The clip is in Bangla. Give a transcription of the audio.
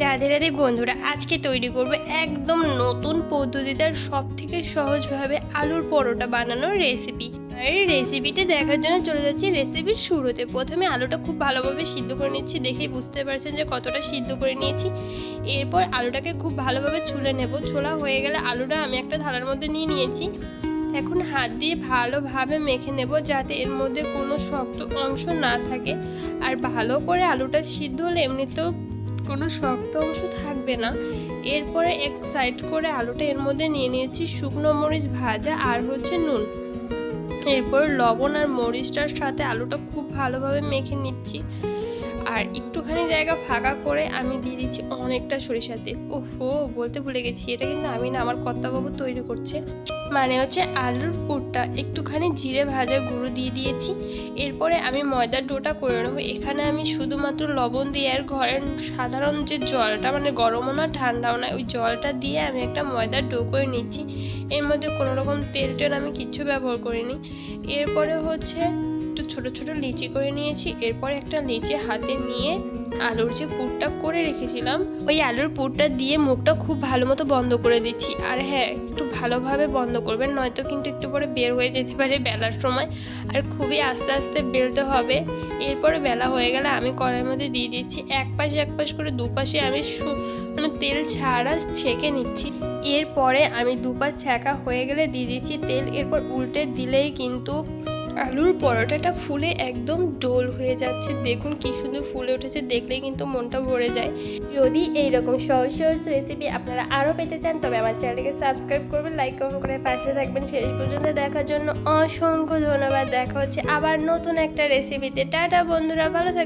রাধে রাধে বন্ধুরা, আজকে তৈরি করব একদম নতুন পদ্ধতিতে সব থেকে সহজভাবে আলুর পরোটা বানানোর রেসিপি আর রেসিপিটা দেখার জন্য চলে যাচ্ছি রেসিপির শুরুতে। প্রথমে আলুটা খুব ভালোভাবে সিদ্ধ করে নিচ্ছি, দেখেই বুঝতে পারছেন যে কতটা সিদ্ধ করে নিয়েছি। এরপর আলুটাকে খুব ভালোভাবে ছুলে নেব। ছোলা হয়ে গেলে আলুটা আমি একটা থালার মধ্যে নিয়ে নিয়েছি। এখন হাত দিয়ে ভালোভাবে মেখে নেব যাতে এর মধ্যে কোনো শক্ত অংশ না থাকে। আর ভালো করে আলুটা সিদ্ধ হলে এমনিতেও কোনো শক্ত অংশ থাকবে না। এরপরে এক সাইড করে আলুটা এর মধ্যে নিয়ে নিয়েছি শুকনো মরিচ ভাজা আর হচ্ছে নুন। এরপর লবণ আর মরিচটার সাথে আলুটা খুব ভালোভাবে মেখে নিচ্ছি। আর একটুখানি জায়গা ফাঁকা করে আমি দিয়ে দিচ্ছি অনেকটা সরিষার তেল। ওহো, বলতে ভুলে গেছি, এটা কিন্তু আমি না, আমার কর্তাবাবু তৈরি করছে। মানে হচ্ছে আলুর পুরটা, একটুখানি জিরে ভাজা গুঁড়ো দিয়ে দিয়েছি। এরপরে আমি ময়দার ডোটা করে নেব। এখানে আমি শুধুমাত্র লবণ দিয়ে আর ঘরের সাধারণ যে জলটা মানে গরমও না, ঠান্ডাও না, ওই জলটা দিয়ে আমি একটা ময়দার ডো করে নিচ্ছি। এর মধ্যে কোনো রকম তেল টেল আমি কিচ্ছু ব্যবহার করিনি। এরপরে হচ্ছে একটু ছোট ছোট লিচি করে নিয়েছি। এরপর একটা লিচি হাতে নিয়ে আলুর যে পুরটা করে রেখেছিলাম, ওই আলুর পুরটা দিয়ে মুখটা খুব ভালো মতো বন্ধ করে দিচ্ছি। আর হ্যাঁ একটু ভালোভাবে বন্ধ করবেন, নয়তো কিন্তু একটু পরে বের হয়ে যেতে পারে বেলার সময়। আর খুবই আস্তে আস্তে বেলতে হবে। এরপরে বেলা হয়ে গেলে আমি কড়াইয়ের মধ্যে দিয়ে দিচ্ছি। এক পাশে এক পাশ করে দুপাশে আমি মানে তেল ছাড়া ছেঁকে নিচ্ছি। এরপরে আমি দুপাশ ছ্যাঁকা হয়ে গেলে দিয়ে দিচ্ছি তেল। এরপর উল্টে দিলেই কিন্তু আলুর পরোটাটা ফুলে একদম ডোল হয়ে যাচ্ছে। দেখুন কি সুন্দর ফুলে উঠেছে, দেখলেই কিন্তু মনটা ভরে যায়। যদি এইরকম সহজ সহজ রেসিপি আপনারা আরও পেতে চান, তবে আমার চ্যানেলকে সাবস্ক্রাইব করবেন লাইক কমেন্ট করে পাশে থাকবেন। শেষ পর্যন্ত দেখার জন্য অসংখ্য ধন্যবাদ। দেখা হচ্ছে আবার নতুন একটা রেসিপিতে টাটা বন্ধুরা, ভালো থাকবেন।